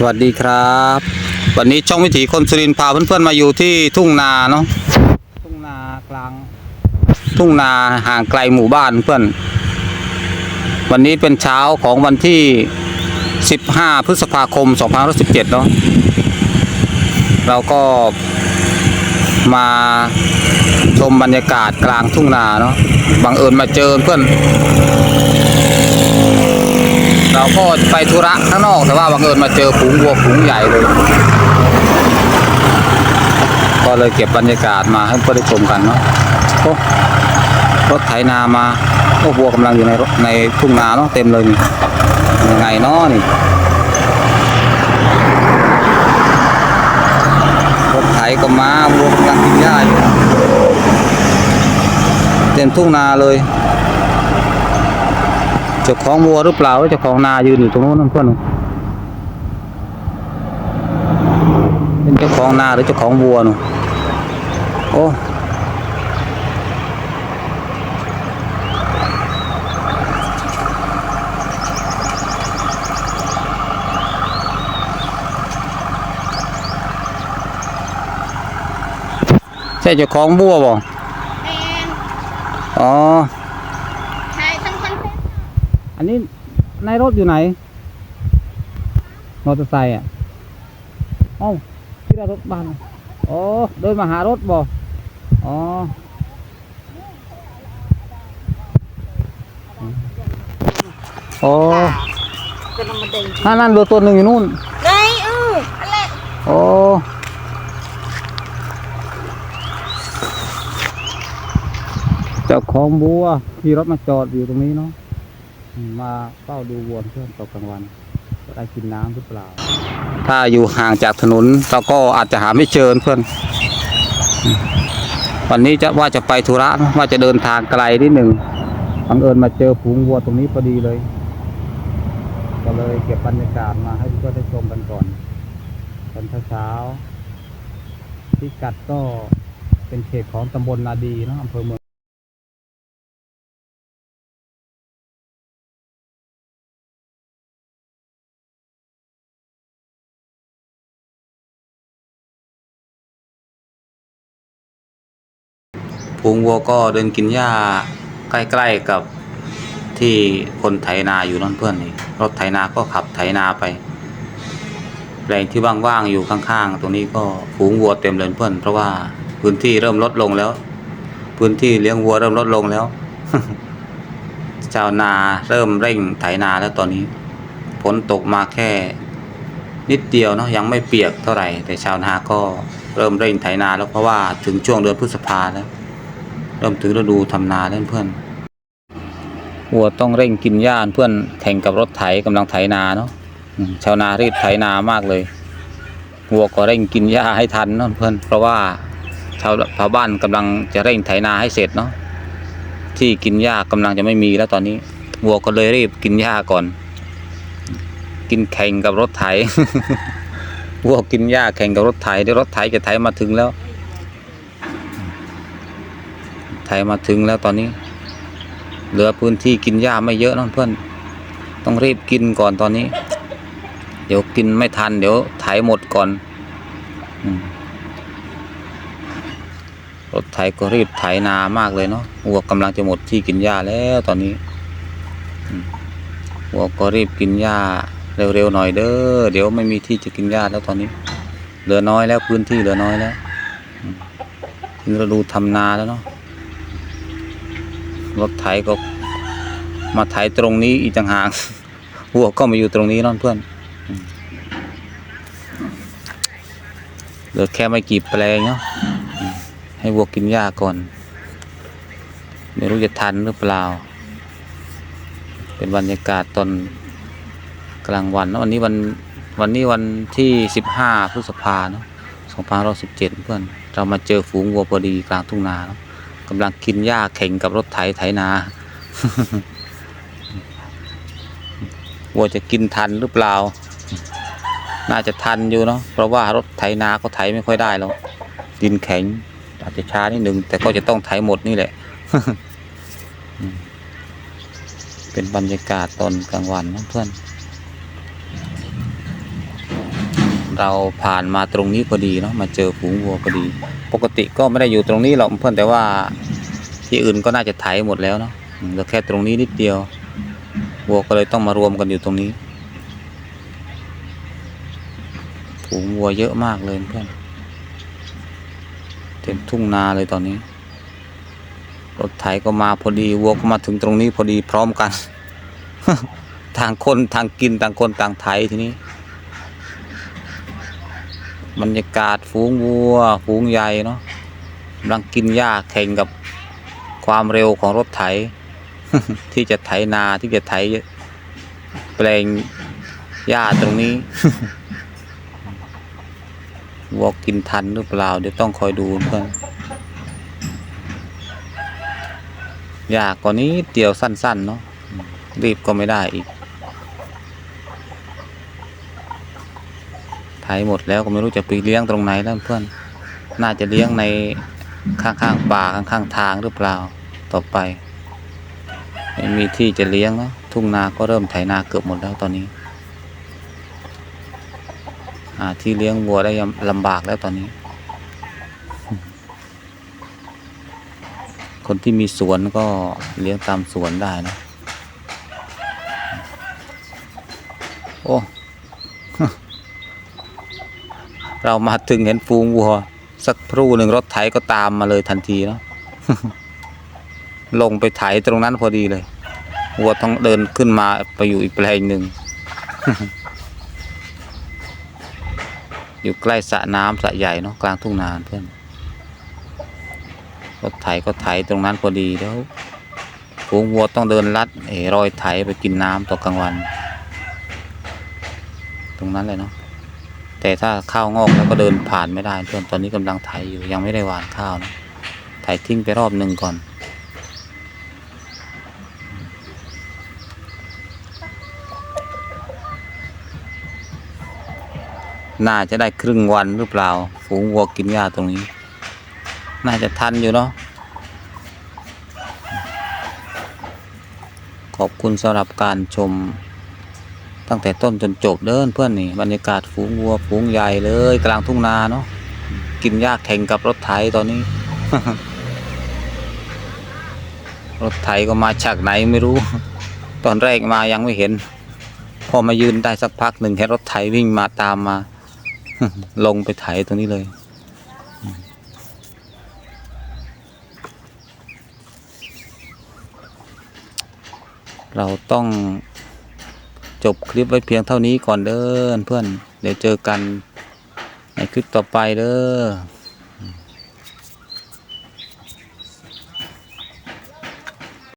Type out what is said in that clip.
สวัสดีครับ วันนี้ช่องวิถีคนสุรินทร์พาเพื่อนๆมาอยู่ที่ทุ่งนาเนาะทุ่งนากลาง ทุ่งนาห่างไกลหมู่บ้านเพื่อน วันนี้เป็นเช้าของวันที่ 15 พฤษภาคม 2517เนาะเราก็มาชมบรรยากาศกลางทุ่งนาเนาะบังเอิญมาเจอเพื่อน เราก็ไปธุระข้างนอก แต่ว่าบังเอิญมาเจอฝูงวัวฝูงใหญ่เลย ก็เลยเก็บบรรยากาศมาให้เพื่อนได้ชมกันเนาะโอ้รถไถนามาโอ้วัวกำลังอยู่ในในทุ่งนาเนาะเต็มเลยนี่ยังไงเนาะนี่รถไถก็มาวัวกำลังกินหญ้าอยู่เต็มทุ่งนาเลย จ้าของวัวหรือเปล่าหรือเจ้าของนายืนอยู่ตรงโน้นนั่นเพื่อนเป็นเจ้าของนาหรือเจ้าของวัวหนูโอ้ใช่เจ้าของวัวบ่แมนอ๋อ ถ่ายทั้งคอนเทนต์ อันนี้ในรถอยู่ไหนมอเตอร์ไซค์อะเอ้าที่รถบ้านอ๋อเดินมาหารถบ่อ๋อโอ้เป็นมาเด้งนั่นนั่นเรือตัวหนึ่งอยู่นู่นไงเอออะไรโอ้เจ้าของบัวที่รถมาจอดอยู่ตรงนี้เนาะอื มาเฝ้าดูวัวเพื่อนตกกลางวันจะได้กินน้ำหรือเปล่า ถ้าอยู่ห่างจากถนนเราก็อาจจะหาไม่เจอเพื่อน วันนี้จะว่าจะไปธุระนะว่าจะเดินทางไกลนิดหนึ่งบังเอิญมาเจอฝูงวัวตรงนี้พอดีเลย ก็เลยเก็บบรรยากาศมาให้เพื่อนได้ชมกันก่อนตอนเช้าๆพิกัดก็เป็นเขตของตำบลนาดีเนาะอำเภอเมือง ฝูงวัวก็เดินกินหญ้าใกล้ๆกับที่คนไถนาอยู่นั่นเพื่อนนี่รถไถนาก็ขับไถนาไปแปลงที่ว่างๆอยู่ข้างๆ ตรงนี้ก็ฝูงวัวเต็มเลยเพื่อนเพราะว่าพื้นที่เริ่มลดลงแล้ว พื้นที่เลี้ยงวัวเริ่มลดลงแล้วชาวนาเริ่มเร่งไถนาแล้วตอนนี้ฝนตกมาแค่ นิดเดียวเนาะยังไม่เปียกเท่าไหร่ แต่ชาวนาก็เริ่มเร่งไถนาแล้วเพราะว่าถึงช่วงเดือนพฤษภาแล้ว เริ่มถึงฤดูทำนาแล้วเพื่อนวัวต้องเร่งกินหญ้าเพื่อนแข่งกับรถไถกำลังไถนาเนาะชาวนารีบไถนามากเลยวัวก็เร่งกินหญ้าให้ทันเนาะเพื่อนเพราะว่าชาวชาวบ้านกำลังจะเร่งไถนาให้เสร็จเนาะที่กินหญ้ากำลังจะไม่มีแล้วตอนนี้วัวก็เลยรีบกินหญ้าก่อน กินแข่งกับรถไถวัวกินหญ้าแข่งกับรถไถเดี๋ยวรถไถจะไถมาถึงแล้ว ไถมาถึงแล้วตอนนี้ เหลือพื้นที่กินหญ้าไม่เยอะเนาะเพื่อน ต้องรีบกินก่อนตอนนี้ เดี๋ยวกินไม่ทัน เดี๋ยวไถหมดก่อนรถไถก็รีบไถนามากเลยเนาะวัวกำลังจะหมดที่กินหญ้าแล้วตอนนี้วัวก็รีบกินหญ้าเร็วๆหน่อยเด้อเดี๋ยวไม่มีที่จะกินหญ้าแล้วตอนนี้ เหลือน้อยแล้วพื้นที่เหลือน้อยแล้วถึงฤดูทำนาแล้วเนาะ รถไถก็มาไถตรงนี้อีกต่างหากวัวก็มาอยู่ตรงนี้นั่นเพื่อนเหลือแค่ไม่กี่แปลงเนาะให้วัวกินหญ้าก่อน ไม่รู้จะทันหรือเปล่า เป็นบรรยากาศตอนกลางวันนะวันนี้วันวันนี้วันที่สิบห้าพฤษภาเนาะสองพันร้อยสิบเจ็ดเพื่อน เรามาเจอฝูงวัวพอดีกลางทุ่งนาเนาะ กำลังกินหญ้าแข่งกับรถไถไถนาวัวจะกินทันหรือเปล่า น่าจะทันอยู่เนาะ เพราะว่ารถไถนาก็ไถไม่ค่อยได้แล้วดินแข็ง อาจจะช้านิดหนึ่งแต่ก็จะต้องไถหมดนี่แหละ เป็นบรรยากาศตอนกลางวันนะเพื่อน เราผ่านมาตรงนี้พอดีเนาะ มาเจอฝูงวัวพอดี ปกติก็ไม่ได้อยู่ตรงนี้หรอกเพื่อนแต่ว่าที่อื่นก็น่าจะไถหมดแล้วเนาะเหลือแค่ตรงนี้นิดเดียววัวก็เลยต้องมารวมกันอยู่ตรงนี้ฝูงวัวเยอะมากเลยเพื่อนเต็มทุ่งนาเลยตอนนี้รถไถก็มาพอดีวัวก็มาถึงตรงนี้พอดีพร้อมกัน ทางคนทางกินต่างคนต่างไถทีนี้ บรรยากาศฝูงวัว ฝูงใหญ่เนาะกำลังกินหญ้าแข่งกับความเร็วของรถไถ ที่จะไถนาที่จะไถแปลงหญ้าตรงนี้วัวกินทันหรือเปล่า เดี๋ยวต้องคอยดูเพื่อนหญ้าก่อนนี้เดียวสั้นๆเนาะรีบก็ไม่ได้อีก ไถหมดแล้วก็ไม่รู้จะไปเลี้ยงตรงไหนแล้วเพื่อน น่าจะเลี้ยงในข้างๆป่าข้างๆทางหรือเปล่าต่อไปไม่มีที่จะเลี้ยงเนอะทุ่งนาก็เริ่มไถนาเกือบหมดแล้วตอนนี้หาที่เลี้ยงวัวได้ลำบากแล้วตอนนี้ คนที่มีสวนก็เลี้ยงตามสวนได้นะ โอ้ เรามาถึงเห็นฟูงวัว สักครู่หนึ่งรถไถก็ตามมาเลยทันทีเนาะลงไปไถตรงนั้นพอดีเลยวัวต้องเดินขึ้นมาไปอยู่อีกแปลงหนึ่งอยู่ใกล้สระน้ำสระใหญ่เนาะกลางทุ่งนาเพื่อนรถไถก็ไถตรงนั้นพอดีแล้วฝูงวัวต้องเดินลัดเออรอยไถไปกินน้ำตอนกลางวัน ตรงนั้นเลยเนาะ แต่ถ้าข้าวงอกแล้วก็เดินผ่านไม่ได้เพื่อนตอนนี้กำลังไถอยู่ยังไม่ได้หวานข้าวนะไถทิ้งไปรอบหนึ่งก่อน น่าจะได้ครึ่งวันหรือเปล่า ฝูงวัวกินหญ้าตรงนี้ น่าจะทันอยู่เนาะขอบคุณสำหรับการชม ตั้งแต่ต้นจนจบเดินเพื่อนนี่บรรยากาศฝูงวัวฝูงใหญ่เลย กลางทุ่งนาเนาะกินหญ้าแข่งกับรถไถตอนนี้ รถไถก็มาจากไหนไม่รู้ ตอนแรกมายังไม่เห็น พอมายืนได้สักพักหนึ่งเห็นรถไถวิ่งมาตามมา ลงไปไถตรงนี้เลยเราต้อง จบคลิปไว้เพียงเท่านี้ก่อนเด้อเพื่อน เดี๋ยวเจอกันในคลิปต่อไปเด้อ